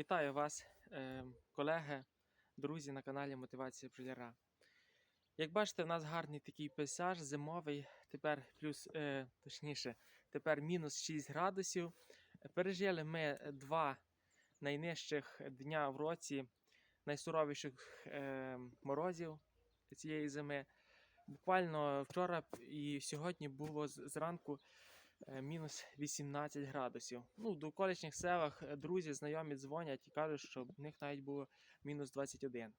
Вітаю вас, е, колеги, друзі на каналі Мотивація бджоляра. Як бачите, у нас гарний такий пейзаж зимовий, тепер плюс, е, точніше, тепер мінус 6 градусів. Пережили ми два найнижчих дня в році найсуровіших е, морозів цієї зими. Буквально вчора і сьогодні було зранку мінус 18 градусів. Ну, в довколишніх селах е, друзі, знайомі дзвонять і кажуть, що в них навіть було мінус 21.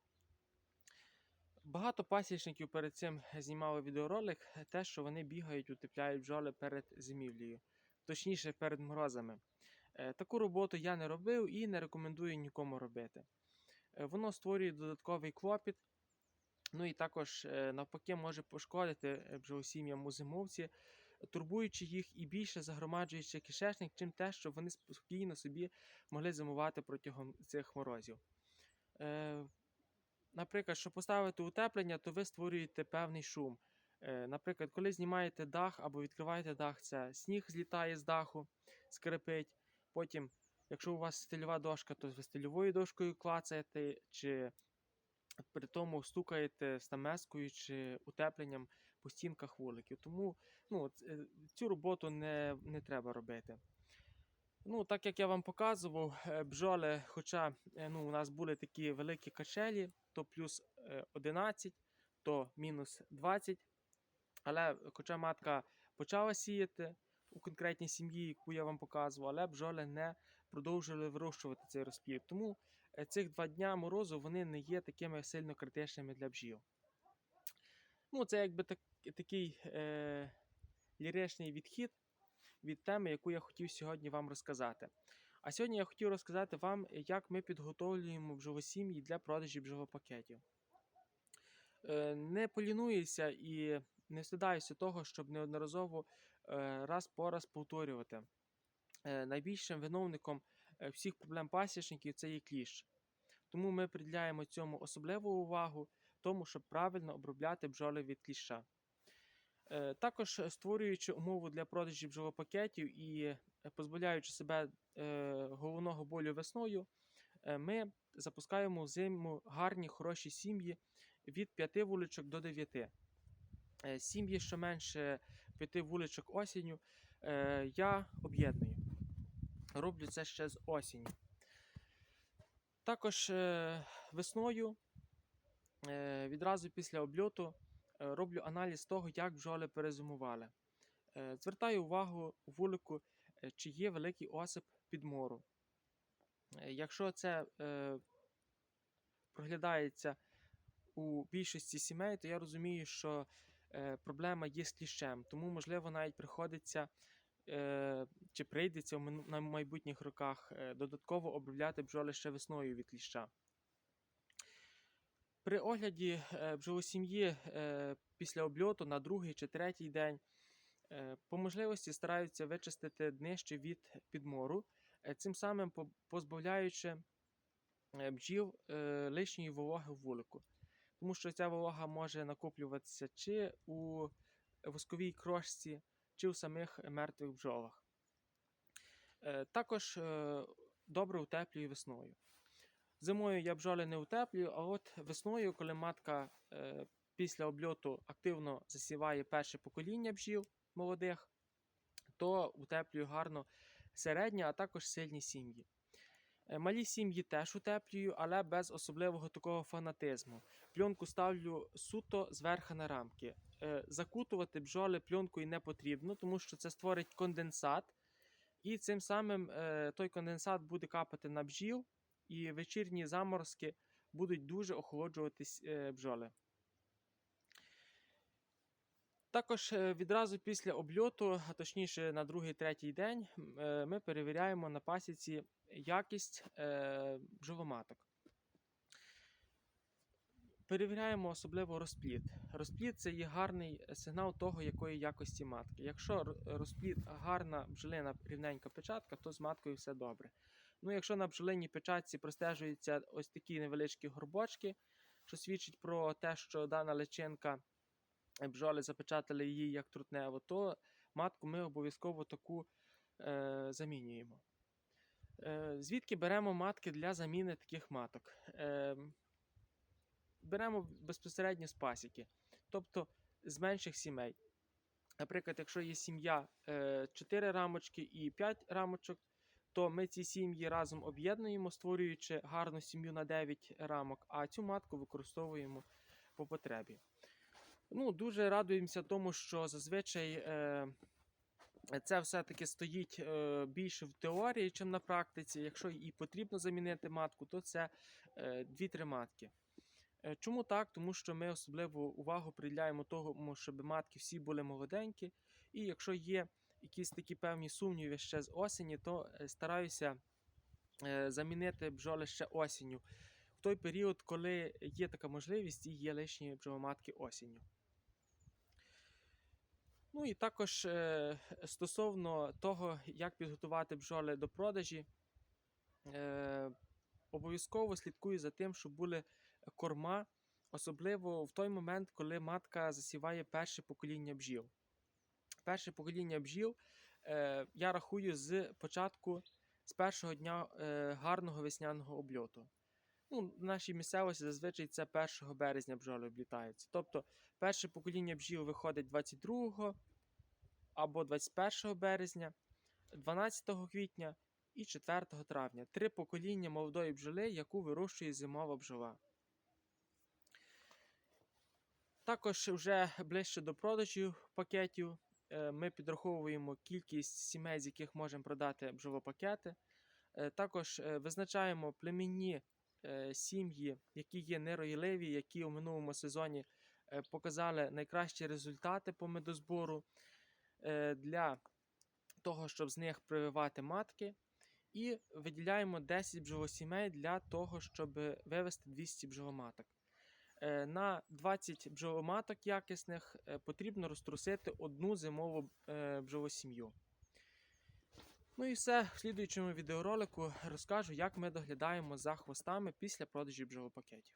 Багато пасічників перед цим знімали відеоролик, е, те, що вони бігають, утепляють бджоли перед зимівлею, точніше перед морозами. Е, Таку роботу я не робив і не рекомендую нікому робити. Е, Воно створює додатковий клопіт, ну і також е, навпаки може пошкодити е, бджолосім'ям у зимовці, турбуючи їх і більше загромаджуючи кишечник, чим те, щоб вони спокійно собі могли зимувати протягом цих морозів. Е, наприклад, щоб поставити утеплення, то ви створюєте певний шум. Е, наприклад, коли знімаєте дах або відкриваєте дах, це сніг злітає з даху, скрипить. Потім, якщо у вас стильова дошка, то ви стильовою дошкою клацаєте, чи при тому стукаєте стамескою чи утепленням по стінках вуликів. Тому ну, е, цю роботу не, не треба робити. Ну, так як я вам показував, е, бджоли, хоча е, ну, у нас були такі великі качелі, то плюс е, 11, то мінус 20. Але хоча матка почала сіяти у конкретній сім'ї, яку я вам показував, але бджоли не продовжили вирощувати цей розплід. Тому цих два дня морозу вони не є такими сильно критичними для бджіл. Ну, це якби так, такий е, ліричний відхід від теми, яку я хотів сьогодні вам розказати. А сьогодні я хотів розказати вам, як ми підготовлюємо бджолосім'ї для продажі бджолопакетів. Е, Не полінуюся і не стидаюся того, щоб неодноразово е, раз по раз повторювати. Е, Найбільшим виновником всіх проблем пасічників це є кліщ. Тому ми приділяємо цьому особливу увагу, тому щоб правильно обробляти бджоли від кліща. Е, Також створюючи умову для продажі бджолопакетів і е, позбавляючи себе е, головного болю весною, ми запускаємо в зиму гарні хороші сім'ї від 5 вуличок до 9. Е, Сім'ї, що менше 5 вуличок осінню, я об'єдную. Роблю це ще з осінню. Також весною, відразу після обльоту, роблю аналіз того, як бджоли перезимували. Е, Звертаю увагу у вулику, е, чи є великий осип підмору. Е, Якщо це е, проглядається у більшості сімей, то я розумію, що е, проблема є з кліщем, тому, можливо, навіть приходиться е, чи прийдеться на майбутніх роках е, додатково обробляти бджоли ще весною від кліща. При огляді е, бджолосім'ї е, після обльоту на другий чи третій день е, по можливості стараються вичистити днище від підмору, е, цим самим позбавляючи е, бджіл е, лишньої вологи в вулику. Тому що ця волога може накоплюватися чи у восковій крошці, чи у самих мертвих бджолах. Е, Також е, добре утеплюю весною. Зимою я бджоли не утеплюю, а от весною, коли матка е, після обльоту активно засіває перше покоління бджіл молодих, то утеплюю гарно середні, а також сильні сім'ї. Е, Малі сім'ї теж утеплюю, але без особливого такого фанатизму. Пленку ставлю суто зверху на рамки. Е, Закутувати бджоли пленкою не потрібно, тому що це створить конденсат, і цим самим е, той конденсат буде капати на бджіл, і вечірні заморозки будуть дуже охолоджуватись е, бджоли. Також е, відразу після обльоту, а точніше на другий-третій день, е, ми перевіряємо на пасіці якість бджоломаток. Перевіряємо особливо розплід. Розплід це є гарний сигнал того, якої якості матки. Якщо р- розплід гарна бджолина рівненька печатка, то з маткою все добре. Ну, якщо на бджолиній печатці простежуються ось такі невеличкі горбочки, що свідчить про те, що дана личинка е, бджоли запечатали її як трутневу, то матку ми обов'язково таку е, замінюємо. Е, Звідки беремо матки для заміни таких маток? Е, Беремо безпосередньо з пасіки, тобто з менших сімей. Наприклад, якщо є сім'я 4 рамочки і 5 рамочок, то ми ці сім'ї разом об'єднуємо, створюючи гарну сім'ю на 9 рамок, а цю матку використовуємо по потребі. Ну, Дуже радуємося тому, що зазвичай е, це все-таки стоїть е, більше в теорії, ніж на практиці. Якщо і потрібно замінити матку, то це е, 2-3 матки. Е, Чому так? Тому що ми особливу увагу приділяємо тому, щоб матки всі були молоденькі. І якщо є якісь такі певні сумніви ще з осені, то е, стараюся е, замінити бджоли ще осінню. В той період, коли є така можливість і є лишні бджоломатки осінню. Ну і також е, стосовно того, як підготувати бджоли до продажі, обов'язково слідкую за тим, щоб були корма, особливо в той момент, коли матка засіває перше покоління бджіл. Перше покоління бджіл е, я рахую з початку, з першого дня е, гарного весняного обльоту. Ну, в нашій місцевості зазвичай це 1 березня бджоли облітаються. Тобто перше покоління бджіл виходить 22 або 21 березня, 12 квітня і 4 травня. Три покоління молодої бджоли, яку вирощує зимова бджола. Також вже ближче до продажу пакетів ми підраховуємо кількість сімей, з яких можемо продати бджолопакети. Е, Також е, визначаємо племінні е, сім'ї, які є нероїливі, які у минулому сезоні е, показали найкращі результати по медозбору е, для того, щоб з них прививати матки. І виділяємо 10 бджолосімей для того, щоб вивести 200 бджоломаток. Е, На 20 бджоломаток якісних е, потрібно розтрусити одну зимову бжовосім'ю. бджолосім'ю. Ну і все, в слідуючому відеоролику розкажу, як ми доглядаємо за хвостами після продажі бджолопакетів.